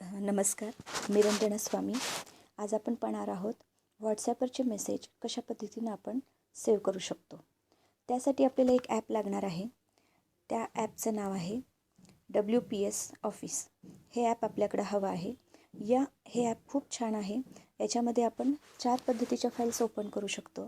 नमस्कार मी रंजना स्वामी. आज आपण पाहणार आहोत व्हॉट्सॲपवरचे मेसेज कशा पद्धतीनं आपण सेव्ह करू शकतो. त्यासाठी आपल्याला एक ॲप लागणार आहे. त्या ॲपचं नाव आहे डब्ल्यू पी एस ऑफिस हे ॲप आपल्याकडं हवं आहे. या हे ॲप खूप छान आहे. याच्यामध्ये आपण चार पद्धतीच्या फाईल्स ओपन करू शकतो.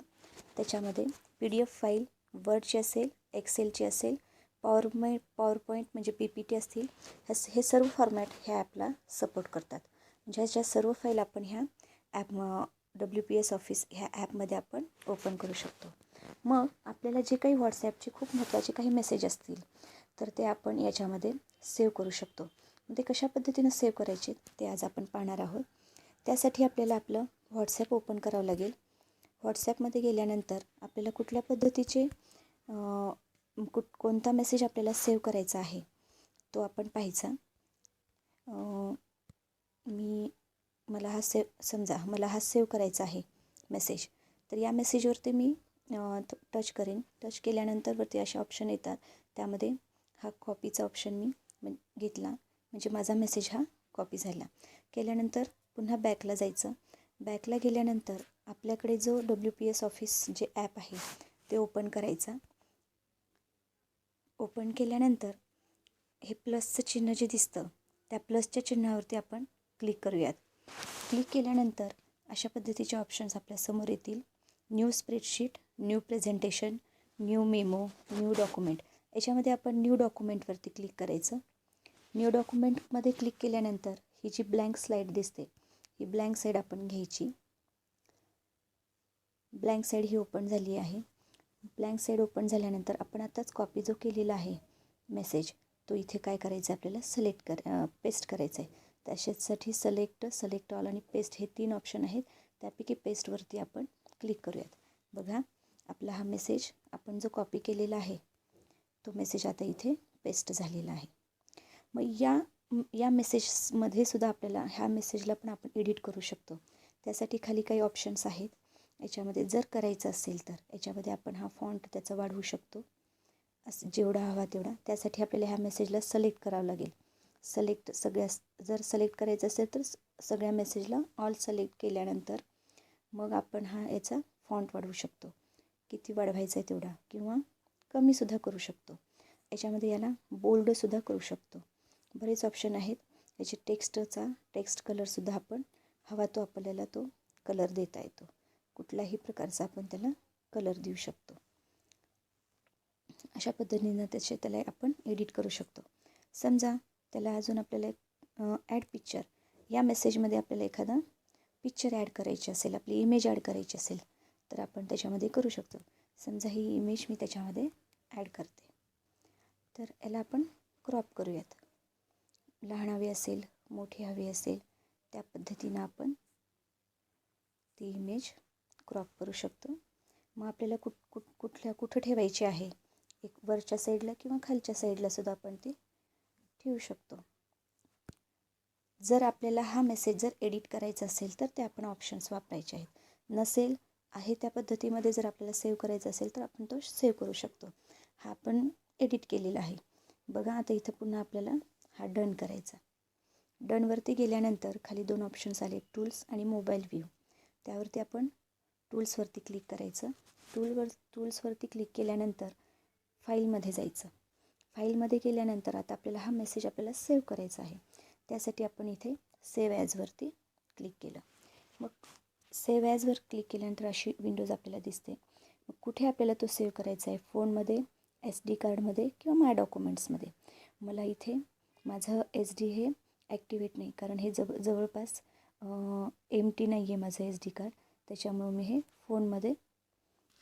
त्याच्यामध्ये पी डी एफ फाईल वर्डची असेल एक्सेलची असेल पॉवरमे पॉवर पॉईंट म्हणजे पी पी टी असतील ह्या हे सर्व फॉर्मॅट ह्या ॲपला सपोर्ट करतात. म्हणजे ज्याच्या सर्व फाईल आपण ह्या app W P S office ह्या ॲपमध्ये आपण ओपन करू शकतो. मग आपल्याला जे काही व्हॉट्सॲपचे खूप महत्त्वाचे काही मेसेज असतील तर ते आपण याच्यामध्ये सेव्ह करू शकतो. ते कशा पद्धतीनं सेव्ह करायचे ते आज आपण पाहणार आहोत. त्यासाठी आपल्याला आपलं व्हॉट्सॲप ओपन करावं लागेल. व्हॉट्सॲपमध्ये गेल्यानंतर आपल्याला कुठल्या पद्धतीचे कुठ कोणता मेसेज आपल्याला सेव्ह करायचा आहे तो आपण पाहायचा. मी मला हा सेव समजा मला हा सेव्ह करायचा आहे मेसेज तर या मेसेजवरती मी टच करेन. टच केल्यानंतर वरती असे ऑप्शन येतात. त्यामध्ये हा कॉपीचा ऑप्शन मी घेतला. म्हणजे माझा मेसेज हा कॉपी झाला. केल्यानंतर पुन्हा बॅकला जायचं. बॅकला गेल्यानंतर आपल्याकडे जो डब्ल्यू पी एस ऑफिस जे ॲप आहे ते ओपन करायचा. ओपन केल्यानंतर हे प्लसचं चिन्ह जे दिसतं त्या प्लसच्या चिन्हावरती आपण क्लिक करूयात. क्लिक केल्यानंतर अशा पद्धतीचे ऑप्शन्स आपल्यासमोर येतील. New spreadsheet new presentation new memo new document याच्यामध्ये आपण न्यू डॉक्युमेंटवरती क्लिक करायचं. न्यू डॉक्युमेंटमध्ये क्लिक केल्यानंतर ही जी ब्लँक स्लाईड दिसते ही ब्लँक साईड आपण घ्यायची. ब्लँक साईड ही ओपन झाली आहे. ब्लँक साईड ओपन झाल्यानंतर आपण आताच कॉपी जो केलेला आहे मेसेज तो इथे काय करायचा आहे आपल्याला? सिलेक्ट कर पेस्ट करायचा आहे. त्याच्यासाठी सलेक्ट सलेक्ट ऑल आणि पेस्ट हे तीन ऑप्शन आहेत. त्यापैकी पेस्टवरती आपण क्लिक करूयात. बघा आपला हा मेसेज आपण जो कॉपी केलेला आहे तो मेसेज आता इथे पेस्ट झालेला आहे. मग या या मेसेजमध्ये सुद्धा आपल्याला ह्या मेसेजला पण आपण एडिट करू शकतो. त्यासाठी खाली काही ऑप्शन्स आहेत. याच्यामध्ये जर करायचं असेल तर याच्यामध्ये आपण हा फॉन्ट त्याचा वाढवू शकतो. असं जेवढा हवा तेवढा. त्यासाठी आपल्याला ह्या मेसेजला सलेक्ट करावं लागेल. सलेक्ट सगळ्या जर सलेक्ट करायचं असेल तर सगळ्या मेसेजला ऑल सलेक्ट केल्यानंतर मग आपण हा याचा फॉन्ट वाढवू शकतो. किती वाढवायचा आहे तेवढा किंवा कमीसुद्धा करू शकतो. याच्यामध्ये याला बोल्डसुद्धा करू शकतो. बरेच ऑप्शन आहेत. याचे टेक्स्टचा टेक्स्ट कलरसुद्धा आपण हवा तो आपल्याला तो कलर देता येतो. कुठल्याही प्रकारचा आपण त्याला कलर देऊ शकतो. अशा पद्धतीनं त्याचे त्याला आपण एडिट करू शकतो. समजा त्याला अजून आपल्याला एक ॲड पिक्चर या मेसेजमध्ये आपल्याला एखादा पिक्चर ॲड करायची असेल आपली इमेज ॲड करायची असेल तर आपण त्याच्यामध्ये करू शकतो. समजा ही इमेज मी त्याच्यामध्ये ॲड करते. तर याला आपण क्रॉप करूयात. लहान हवी असेल मोठी हवी असेल त्या पद्धतीनं आपण ती इमेज क्रॉप करू शकतो. मग आपल्याला कुठ कुठ कुठल्या कुठं ठेवायची आहे? एक वरच्या साईडला किंवा खालच्या साईडला सुद्धा आपण ती ठेवू शकतो. जर आपल्याला हा मेसेज जर एडिट करायचा असेल तर ते आपण ऑप्शन्स वापरायचे आहेत. नसेल आहे त्या पद्धतीमध्ये जर आपल्याला सेव्ह करायचा असेल तर आपण तो सेव्ह करू शकतो. हा आपण एडिट केलेला आहे. बघा आता इथं पुन्हा आपल्याला हा डन करायचा. डनवरती गेल्यानंतर खाली दोन ऑप्शन्स आले टूल्स आणि मोबाईल व्ह्यू. त्यावरती आपण टूल्सवरती क्लिक करायचं. टूलवर टूल्सवरती क्लिक केल्यानंतर फाईलमध्ये जायचं. फाईलमध्ये गेल्यानंतर आता आपल्याला हा मेसेज आपल्याला सेव्ह करायचा आहे. त्यासाठी आपण इथे सेव्ह ॲजवरती क्लिक केलं. मग सेव्ह ॲजवर क्लिक केल्यानंतर अशी विंडोज आपल्याला दिसते. मग कुठे आपल्याला तो सेव्ह करायचा आहे? फोनमध्ये एस डी कार्डमध्ये किंवा माय डॉक्युमेंट्समध्ये? मला इथे माझं एस डी हे ॲक्टिवेट नाही. कारण हे जव जवळपास एम टी नाही आहे माझं एस डी कार्ड. त्याच्यामुळं मी हे फोनमध्ये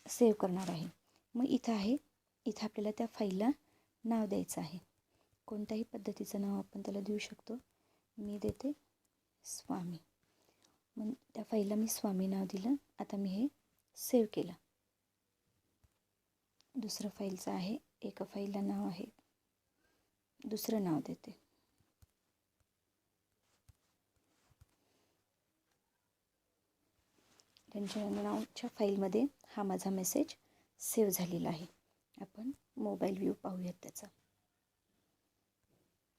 सेव्ह करणार आहे. मग इथं आहे. इथं आपल्याला त्या फाईलला नाव द्यायचं आहे. कोणत्याही पद्धतीचं नाव आपण त्याला देऊ शकतो. मी देते स्वामी. मग त्या फाईलला मी स्वामी नाव दिलं. आता मी हे सेव्ह केलं. दुसरं फाईलचं आहे. एका फाईलला नाव आहे. दुसरं नाव देते. त्यांच्या नावच्या फाईलमध्ये हा माझा मेसेज सेव्ह झालेला आहे. आपण मोबाईल व्ह्यू पाहूयात त्याचा.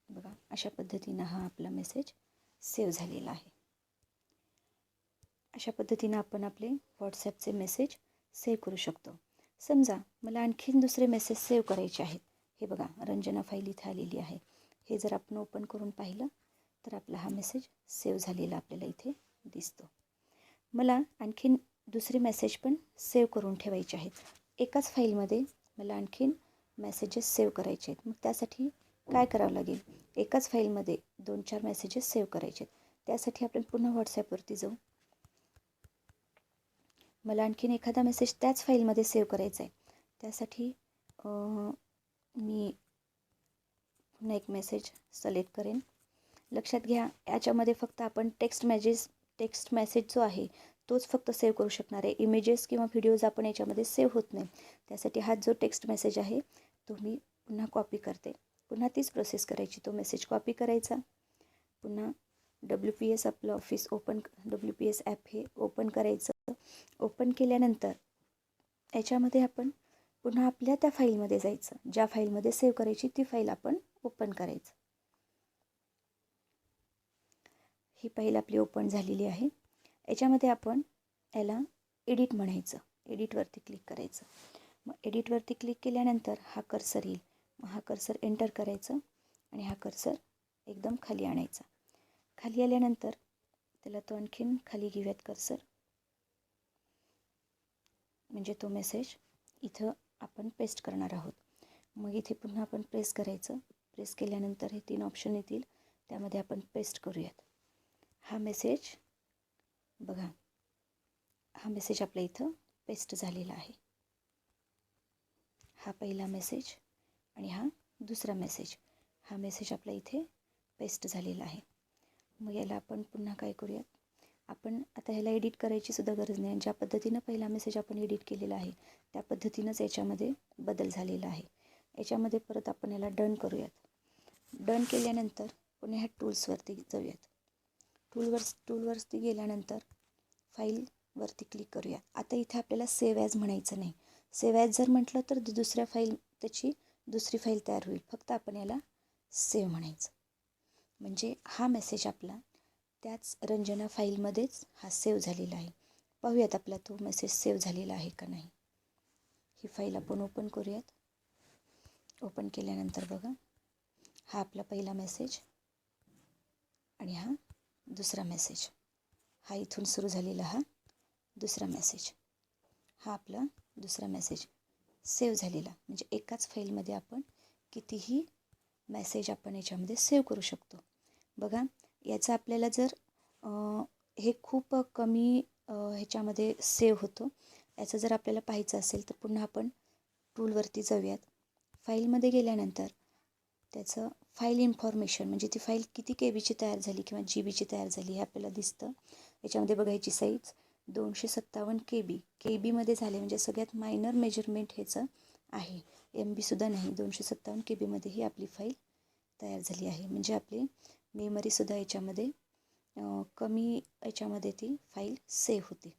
बघा अशा पद्धतीनं हा आपला मेसेज सेव्ह झालेला आहे. अशा पद्धतीनं आपण आपले व्हॉट्सॲपचे मेसेज सेव्ह करू शकतो. समजा मला आणखीन दुसरे मेसेज सेव्ह करायचे आहेत. हे बघा रंजना फाईल इथे आलेली आहे. हे जर आपण ओपन करून पाहिलं तर आपला हा मेसेज सेव्ह झालेला आपल्याला इथे दिसतो. मला आणखीन दुसरे मेसेज पण सेव्ह करून ठेवायचे आहेत. एकाच फाईलमध्ये मला आणखीन मेसेजेस सेव्ह करायचे आहेत. मग त्यासाठी काय करावं लागेल? एकाच फाईलमध्ये दोन चार मेसेजेस सेव्ह करायचे आहेत. त्यासाठी आपण पुन्हा व्हॉट्सॲपवरती जाऊ. मला आणखीन एखादा मेसेज त्याच फाईलमध्ये सेव्ह करायचा आहे. त्यासाठी मी पुन्हा एक मेसेज सिलेक्ट करेन. लक्षात घ्या याच्यामध्ये फक्त आपण टेक्स्ट मॅजेस टेक्स्ट मेसेज जो आहे तोच फक्त सेव्ह करू शकणार. आहे इमेजेस किंवा व्हिडिओज आपण याच्यामध्ये सेव्ह होत नाही. त्यासाठी हा जो टेक्स्ट मेसेज आहे तो मी पुन्हा कॉपी करते. पुन्हा तीच प्रोसेस करायची. तो मेसेज कॉपी करायचा. पुन्हा डब्ल्यू पी एस आपलं office open W P S app हे ओपन करायचं. ओपन केल्यानंतर याच्यामध्ये आपण पुन्हा आपल्या त्या फाईलमध्ये जायचं. ज्या फाईलमध्ये सेव्ह करायची ती फाईल आपण ओपन करायचं. ही फाईल आपली ओपन झालेली आहे. याच्यामध्ये आपण याला एडिट म्हणायचं. एडिटवरती क्लिक करायचं. मग एडिटवरती क्लिक केल्यानंतर हा कर्सर येईल. मग हा कर्सर एंटर करायचं आणि हा कर्सर एकदम खाली आणायचा. खाली आल्यानंतर त्याला तो आणखीन खाली घेऊयात कर्सर म्हणजे तो मेसेज इथं आपण पेस्ट करणार आहोत. मग इथे पुन्हा आपण प्रेस करायचं. प्रेस केल्यानंतर हे तीन ऑप्शन येतील. त्यामध्ये आपण पेस्ट करूयात. हा मेसेज बघा हा मेसेज आपल्या इथं पेस्ट झालेला आहे. हा पहिला मेसेज आणि हा दुसरा मेसेज हा मेसेज आपल्या इथे पेस्ट झालेला आहे. मग याला आपण पुन्हा काय करूयात? आपण आता ह्याला एडिट करायची सुद्धा गरज नाही ज्या पद्धतीनं पहिला मेसेज आपण एडिट केलेला आहे त्या पद्धतीनंच याच्यामध्ये बदल झालेला आहे. याच्यामध्ये परत आपण याला डन करूयात. डन केल्यानंतर पुन्हा ह्या टूल्सवरती जाऊयात. टूलवर टूलवरती गेल्यानंतर फाईलवरती क्लिक करूया. आता इथे आपल्याला सेव ॲज म्हणायचं नाही. सेव ॲज जर म्हटलं तर दुसऱ्या फाईल त्याची दुसरी फाईल तयार होईल. फक्त आपण याला सेव म्हणायचं. म्हणजे हा मेसेज आपला त्याच रंजना फाईलमध्येच हा सेव्ह झालेला आहे. पाहूयात आपला तो मेसेज सेव्ह झालेला आहे का नाही. ही फाईल आपण ओपन करूयात. ओपन केल्यानंतर बघा हा आपला पहिला मेसेज आणि हा दुसरा मेसेज हा इथून सुरू झालेला हा दुसरा मेसेज हा आपला दुसरा मेसेज सेव्ह झालेला. म्हणजे एकाच फाईलमध्ये आपण कितीही मेसेज आपण याच्यामध्ये सेव्ह करू शकतो. बघा याचा आपल्याला जर हे खूप कमी ह्याच्यामध्ये सेव्ह होतो. याचं जर आपल्याला पाहायचं असेल तर पुन्हा आपण टूलवरती जाऊयात. फाईलमध्ये गेल्यानंतर त्याचं फाईल इन्फॉर्मेशन म्हणजे ती फाईल किती के बीची तयार झाली किंवा जी बीची तयार झाली हे आपल्याला दिसतं. याच्यामध्ये बघायची साईज दोनशे सत्तावन्न के बी के बीमध्ये झाले म्हणजे सगळ्यात मायनर मेजरमेंट ह्याचं आहे. एम बीसुद्धा नाही दोनशे सत्तावन्न के बीमध्ये ही आपली फाईल तयार झाली आहे. म्हणजे आपली मेमरीसुद्धा याच्यामध्ये कमी याच्यामध्ये ती फाईल सेव्ह होते.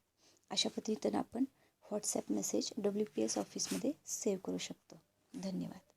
अशा पद्धतीनं आपण WhatsApp message W P S ऑफिसमध्ये सेव्ह करू शकतो. धन्यवाद.